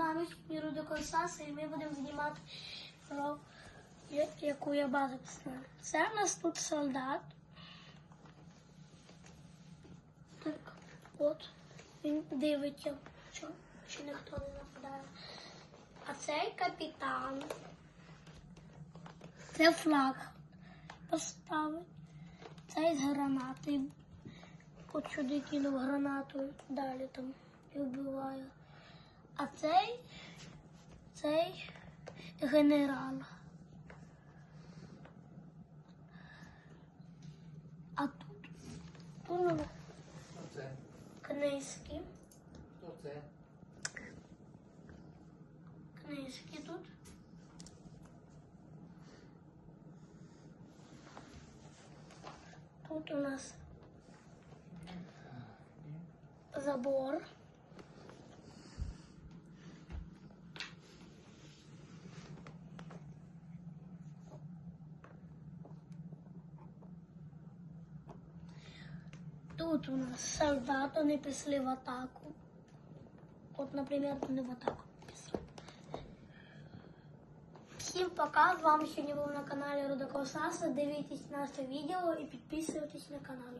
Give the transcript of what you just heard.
вами Міру до Консаса і ми будемо знімати про яку я базу поставила. Це в нас тут солдат. Так, от. Він дивиться, що, чи ніхто не нападає. А цей капітан. Це флаг поставить. Цей з гранати. От сюди кинув гранату, далі там і вбиває. А цей, цей генерал. А тут, тут ну, це? книжки. Хто це? Книжки тут. Тут у нас забор. Тут у нас солдат, не пішли в атаку. От, наприклад, вони в атаку пішли. Всім пока! З вами сьогодні був на каналі Рудаков Саса. Дивіться наше відео і підписуйтесь на канал.